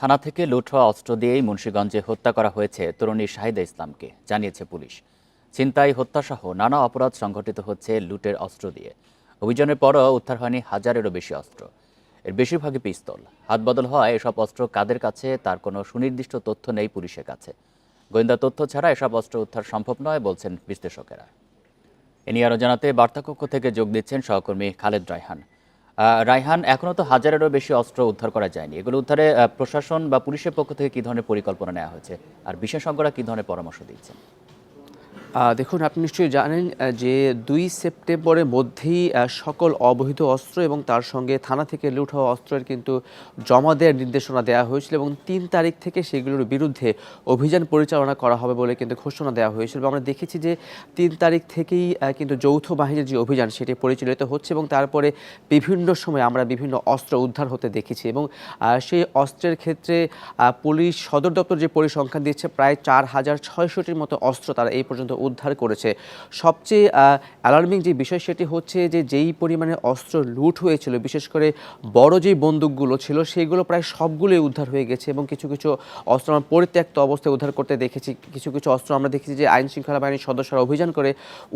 থানা থেকে লুট হওয়া অস্ত্র দিয়েই মুন্সীগঞ্জে হত্যা করা হয়েছে তরুণী শাহিদা ইসলামকে, জানিয়েছে পুলিশ। ছিনতাই, হত্যাসহ নানা অপরাধ সংঘটিত হচ্ছে লুটের অস্ত্র দিয়ে। অভিযানের পরও উদ্ধার হয়নি হাজারেরও বেশি অস্ত্র। এর বেশিরভাগই পিস্তল। হাত বদল হওয়ায় এসব অস্ত্র কাদের কাছে তার কোনো সুনির্দিষ্ট তথ্য নেই পুলিশের কাছে। গোয়েন্দা তথ্য ছাড়া এসব অস্ত্র উদ্ধার সম্ভব নয় বলছেন বিশ্লেষকেরা। এ নিয়ে আরও জানাতে বার্তাকক্ষ থেকে যোগ দিচ্ছেন সহকর্মী খালেদ রায়হান। রায়হান এখনও তো হাজারেরও বেশি অস্ত্র উদ্ধার করা যায়নি। এগুলো উদ্ধারে প্রশাসন বা পুলিশের পক্ষ থেকে কী ধরনের পরিকল্পনা নেওয়া হয়েছে? আর বিশেষজ্ঞরা কী ধরনের পরামর্শ দিচ্ছেন? দেখুন, আপনি নিশ্চয়ই জানেন যে দুই সেপ্টেম্বরের মধ্যেই সকল অবৈধ অস্ত্র এবং তার সঙ্গে থানা থেকে লুট হওয়া অস্ত্রের কিন্তু জমা দেওয়ার নির্দেশনা দেওয়া হয়েছিল এবং তিন তারিখ থেকে সেগুলোর বিরুদ্ধে অভিযান পরিচালনা করা হবে বলে কিন্তু ঘোষণা দেওয়া হয়েছিল। আমরা দেখেছি যে তিন তারিখ থেকেই কিন্তু যৌথ বাহিনীর যে অভিযান, সেটি পরিচালিত হচ্ছে এবং তারপরে বিভিন্ন সময় আমরা বিভিন্ন অস্ত্র উদ্ধার হতে দেখেছি এবং সেই অস্ত্রের ক্ষেত্রে পুলিশ সদর দপ্তর যে পরিসংখ্যান দিচ্ছে, প্রায় চার হাজার ছয়শটির মতো অস্ত্র তারা এই পর্যন্ত উদ্ধার করেছে। সবচেয়ে অ্যালার্মিং যে বিষয় সেটি হচ্ছে যে যেই পরিমাণে অস্ত্র লুট হয়েছিল, বিশেষ করে বড় যেই বন্দুকগুলো ছিল, সেগুলো প্রায় সবগুলোই উদ্ধার হয়ে গেছে এবং কিছু কিছু অস্ত্র আমরা পরিত্যক্ত অবস্থায় উদ্ধার করতে দেখেছি। কিছু কিছু অস্ত্র আমরা দেখেছি যে আইন শৃঙ্খলা বাহিনীর সদস্যরা অভিযান করে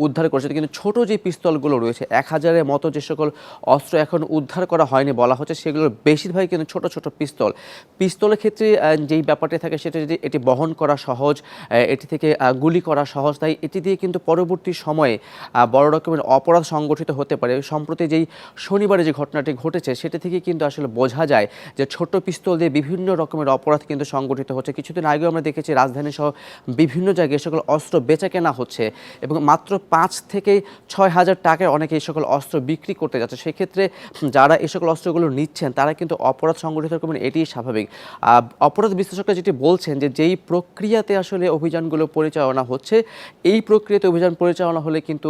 উদ্ধার করেছে, কিন্তু ছোট যে পিস্তলগুলো রয়েছে, এক হাজারের মতো যে সকল অস্ত্র এখন উদ্ধার করা হয়নি বলা হচ্ছে, সেগুলোর বেশিরভাগই কিন্তু ছোট ছোট পিস্তল। পিস্তলের ক্ষেত্রে যেই ব্যাপারটি থাকে সেটা যদি এটি বহন করা সহজ এটি থেকে গুলি করা সহজ, তাই এটি দিয়ে কিন্তু পরবর্তী সময়ে বড় রকমের অপরাধ সংগঠিত হতে পারে। সম্প্রতি যেই শনিবারে যে ঘটনাটি ঘটেছে, সেটা থেকে কিন্তু আসলে বোঝা যায় যে ছোট পিস্তল দিয়ে বিভিন্ন রকমের অপরাধ কিন্তু সংগঠিত হচ্ছে। কিছুদিন আগেও আমরা দেখেছি রাজধানী সহ বিভিন্ন জায়গায় সকল অস্ত্র বেচা কেনা হচ্ছে এবং মাত্র পাঁচ থেকে ছয় হাজার টাকায় অনেকে এই সকল অস্ত্র বিক্রি করতে যাচ্ছে। সেক্ষেত্রে যারা এই সকল অস্ত্রগুলো নিচ্ছেন, তারা কিন্তু অপরাধ সংগঠিত করবেন, এটিই স্বাভাবিক। অপরাধ বিশ্লেষকরা যেটি বলছেন যে যেই প্রক্রিয়াতে আসলে অভিযানগুলো পরিচালনা হচ্ছে এই প্রক্রিয়াতে অভিযান পরিচালনা হলে কিন্তু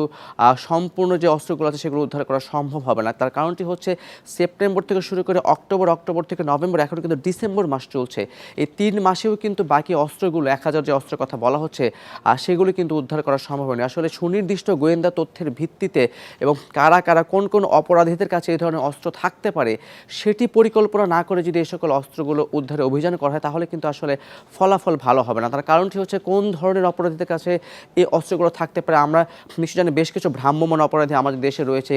সম্পূর্ণ যে অস্ত্রগুলো আছে সেগুলো উদ্ধার করা সম্ভব হবে না। তার কারণটি হচ্ছে সেপ্টেম্বর থেকে শুরু করে অক্টোবর অক্টোবর থেকে নভেম্বর, এখন কিন্তু ডিসেম্বর মাস চলছে। এই তিন মাসেও কিন্তু বাকি অস্ত্রগুলো, এক হাজার যে অস্ত্রের কথা বলা হচ্ছে আর সেগুলো কিন্তু উদ্ধার করা সম্ভব হয়নি। আসলে সুনির্দিষ্ট গোয়েন্দা তথ্যের ভিত্তিতে এবং কারা কারা, কোন কোন অপরাধীদের কাছে এই ধরনের অস্ত্র থাকতে পারে, সেটি পরিকল্পনা না করে যদি এই সকল অস্ত্রগুলো উদ্ধারে অভিযান করা হয়, তাহলে কিন্তু আসলে ফলাফল ভালো হবে না। তার কারণটি হচ্ছে কোন ধরনের অপরাধীদের কাছে এই অস্ত্রগুলো থাকতে পারে। আমরা নিশ্চয় জানি বেশ কিছু ভ্রাম্যমান অপরাধী আমাদের দেশে রয়েছে।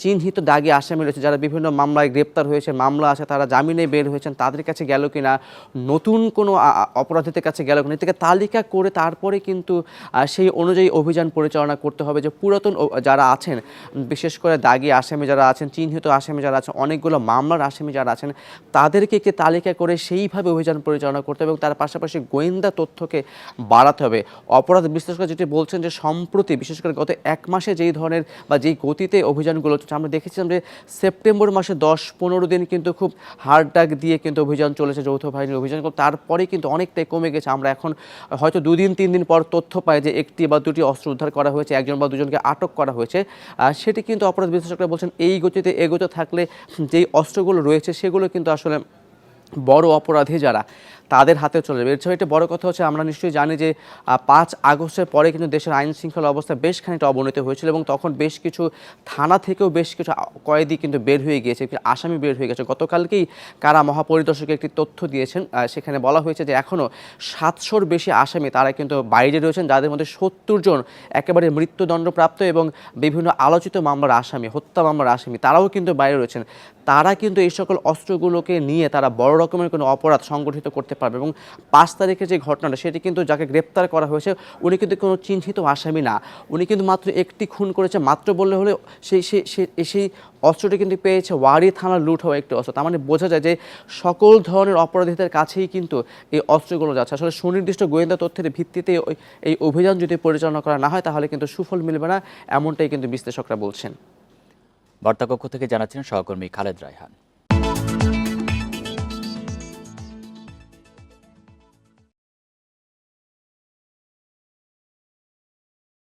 চিহ্নিত দাগি আসামি রয়েছে যারা বিভিন্ন মামলায় গ্রেপ্তার হয়েছে, মামলা আছে, তারা জামিনে বের হয়েছেন, তাদের কাছে গেল কিনা, নতুন কোনো অপরাধীদের কাছে গেল কিনা থেকে তালিকা করে তারপরে কিন্তু সেই অনুযায়ী অভিযান পরিচালনা করতে হবে যে পুরাতন যারা আছেন, বিশেষ করে দাগি আসামি যারা আছেন, চিহ্নিত আসামি যারা আছেন, অনেকগুলো মামলার আসামি যারা আছেন, তাদেরকে একটি তালিকা করে সেইভাবে অভিযান পরিচালনা করতে হবে এবং তার পাশাপাশি গোয়েন্দা তথ্যকে বাড়াতে হবে। অপরাধ বিশ্লেষকরা যেটি বলছেন যে সম্প্রতি, বিশেষ করে গত এক মাসে যেই ধরনের বা যেই গতিতে অভিযানগুলো চলছে, আমরা দেখেছিলাম যে সেপ্টেম্বর মাসে দশ পনেরো দিন কিন্তু খুব হার্ড ডাক দিয়ে কিন্তু অভিযান চলেছে, যৌথ বাহিনীর অভিযান। তারপরে কিন্তু অনেকটাই কমে গেছে। আমরা এখন হয়তো দুদিন, তিন দিন পর তথ্য পাই যে একটি বা দুটি অস্ত্র উদ্ধার করা হয়েছে, একজন বা দুজনকে আটক করা হয়েছে। সেটি কিন্তু অপরাধ বিশ্লেষকরা বলছেন এই গতিতে এগোতে থাকলে যেই অস্ত্রগুলো রয়েছে, সেগুলো কিন্তু আসলে বড় অপরাধী যারা। তাদের হাতে চলে যাবে। চেয়ে একটা বড় কথা হচ্ছে, আমরা নিশ্চয়ই জানি যে পাঁচ আগস্টের পরে কিন্তু দেশের আইন শৃঙ্খলা অবস্থা বেশ খানিকটা অবনতি হয়েছিল এবং তখন বেশ কিছু থানা থেকেও বেশ কিছু কয়েদি কিন্তু বের হয়ে গিয়েছে আসামি বের হয়ে গেছে। গতকালকেই কারা মহাপরিদর্শক একটি তথ্য দিয়েছেন সেখানে বলা হয়েছে যে এখনও সাতশোর বেশি আসামি তারা কিন্তু বাইরে রয়েছেন, যাদের মধ্যে সত্তর জন একেবারে মৃত্যুদণ্ডপ্রাপ্ত এবং বিভিন্ন আলোচিত মামলার আসামি, হত্যা মামলার আসামি, তারাও কিন্তু বাইরে রয়েছেন। তারা কিন্তু এই সকল অস্ত্রগুলোকে নিয়ে তারা বড় রকমের কোনো অপরাধ সংগঠিত করতে পারবে এবং পাঁচ তারিখে যে ঘটনাটা, সেটি কিন্তু যাকে গ্রেপ্তার করা হয়েছে, উনি কিন্তু কোনো চিহ্নিত আসামি না। উনি কিন্তু মাত্র একটি খুন করেছে, মাত্র বললে হলে সেই সেই অস্ত্রটি কিন্তু পেয়েছে ওয়ারি থানার লুট হওয়া একটি অস্ত্র। তার মানে বোঝা যায় যে সকল ধরনের অপরাধীদের কাছেই কিন্তু এই অস্ত্রগুলো যাচ্ছে। আসলে সুনির্দিষ্ট গোয়েন্দা তথ্যের ভিত্তিতে এই অভিযান যদি পরিচালনা করা না হয়, তাহলে কিন্তু সুফল মিলবে না, এমনটাই কিন্তু বিশ্লেষকরা বলছেন। বার্তাকক্ষ থেকে জানাচ্ছেন সহকর্মী খালেদ রায়হান।